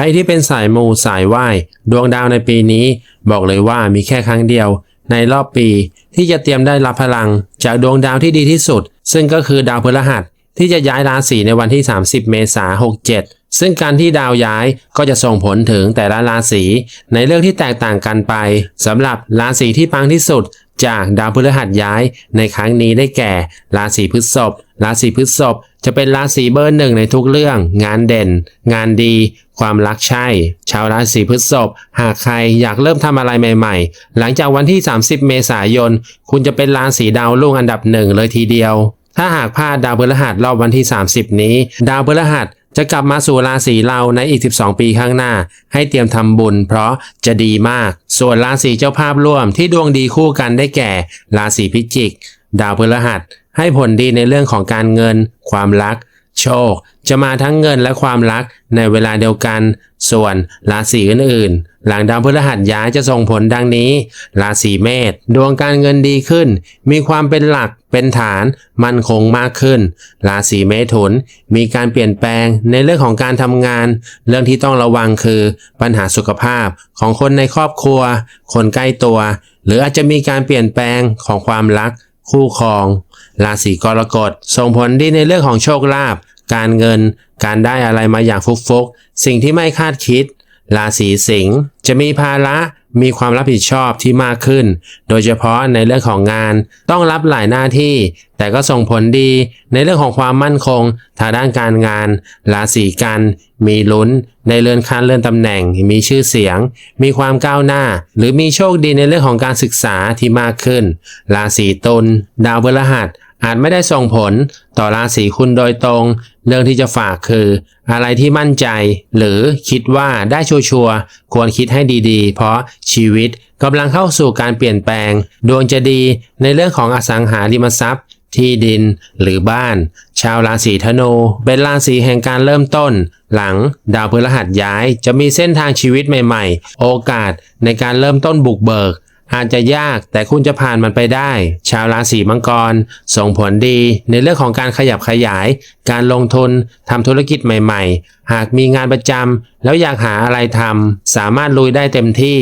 รที่เป็นสายมูสายไหว้ดวงดาวในปีนี้ บอกเลยว่ามีแค่ครั้งเดียว ในรอบปีที่จะเตรียมได้รับพลัง จากดวงดาวที่ดีที่สุด ซึ่งก็คือดาวพฤหัสที่จะย้ายราศีในวันที่ 30 เมษายน67ซึ่งการที่ดาวย้ายก็จะส่งผลถึงแต่ละราศีในเรื่องที่แตกต่างกันไปสำหรับราศีที่ปังที่สุด จากดาวพฤหัสย้ายในครั้งนี้ได้แก่ ราศีพฤษภ ราศีพฤษภจะเป็นราศีเบอร์หนึ่งในทุกเรื่อง งานเด่น งานดี ความรักใช่ ชาวราศีพฤษภหากใครอยากเริ่มทำอะไรใหม่ ๆ หลังจากวันที่ 30 เมษายน คุณจะเป็นราศีดาวรุ่งอันดับหนึ่งเลยทีเดียว ถ้าหากพลาดดาวพฤหัสรอบวันที่ 30 นี้ ดาวพฤหัส จะกลับมาสู่ราศีเราในอีก 12 ปีข้างหน้า ให้เตรียมทำบุญเพราะจะดีมาก ส่วนราศีเจ้าภาพร่วมที่ดวงดีคู่กันได้แก่ ราศีพิจิก ดาวพฤหัส ให้ผลดีในเรื่องของการเงิน ความรัก โชค จะมาทั้งเงินและความรักในเวลาเดียวกัน ส่วนราศีอื่นๆ หลังดาวพฤหัสย้ายจะส่งผลดังนี้ ราศีเมษดวงการเงินดีขึ้น มีความเป็นหลักเป็นฐาน มั่นคงมากขึ้น ราศีเมถุน มีการเปลี่ยนแปลงในเรื่องของการทำงาน เรื่องที่ต้องระวังคือปัญหาสุขภาพของคนในครอบครัว คนใกล้ตัว หรืออาจจะมีการเปลี่ยนแปลงของความรักคู่ครอง ราศีกรกฎส่งผลดีในเรื่องของโชคลาภ การเงิน การได้อะไรมาอย่างฟุกๆสิ่งที่ไม่คาดคิด ราศีสิงห์จะมีภาระมีความรับผิดชอบที่มากขึ้น โดยเฉพาะในเรื่องของงาน ต้องรับหลายหน้าที่ แต่ก็ส่งผลดีในเรื่องของความมั่นคงทางด้านการงาน ราศีกัน มีลุ้น ในเลื่อนขั้นเลื่อนตำแหน่ง มีชื่อเสียง มีความก้าวหน้า หรือมีโชคดีในเรื่องของการศึกษาที่มากขึ้น ราศีตุลดาวพฤหัส อาจไม่ได้ส่งผลต่อราศีคุณโดยตรง เรื่องที่จะฝากคือ อะไรที่มั่นใจ หรือคิดว่าได้ชัวร์ๆควรคิดให้ดีๆ เพราะชีวิตกำลังเข้าสู่การเปลี่ยนแปลง ดวงจะดีในเรื่องของอสังหาริมทรัพย์ ที่ดินหรือบ้าน ชาวราศีธนูเป็นราศีแห่งการเริ่มต้น หลังดาวพฤหัสย้ายจะมีเส้นทางชีวิตใหม่ ๆ โอกาสในการเริ่มต้นบุกเบิก อาจจะยากแต่คุณจะผ่านมันไปได้ ชาวราศีมังกร ส่งผลดีในเรื่องของการขยับขยาย การลงทุนทำธุรกิจใหม่ๆ หากมีงานประจำแล้วอยากหาอะไรทำสามารถลุยได้เต็มที่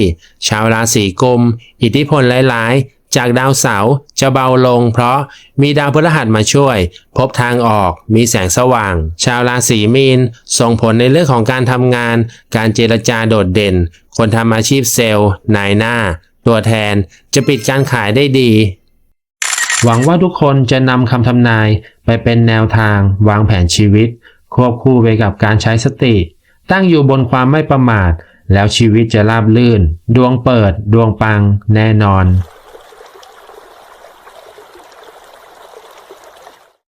ชาวราศีกุม อิทธิพลหลายๆ จากดาวเสาร์จะเบาลง เพราะมีดาวพฤหัสมาช่วย พบทางออกมีแสงสว่าง ชาวราศีมีน ส่งผลในเรื่องของการทำงาน การเจรจาโดดเด่น คนทำอาชีพเซลล์นายหน้า ตัวแทนจะปิดการขายได้ดี หวังว่าทุกคนจะนำคำทำนายไปเป็นแนวทางวางแผนชีวิต ควบคู่ไปกับการใช้สติ ตั้งอยู่บนความไม่ประมาท แล้วชีวิตจะราบลื่น ดวงเปิด ดวงปัง แน่นอน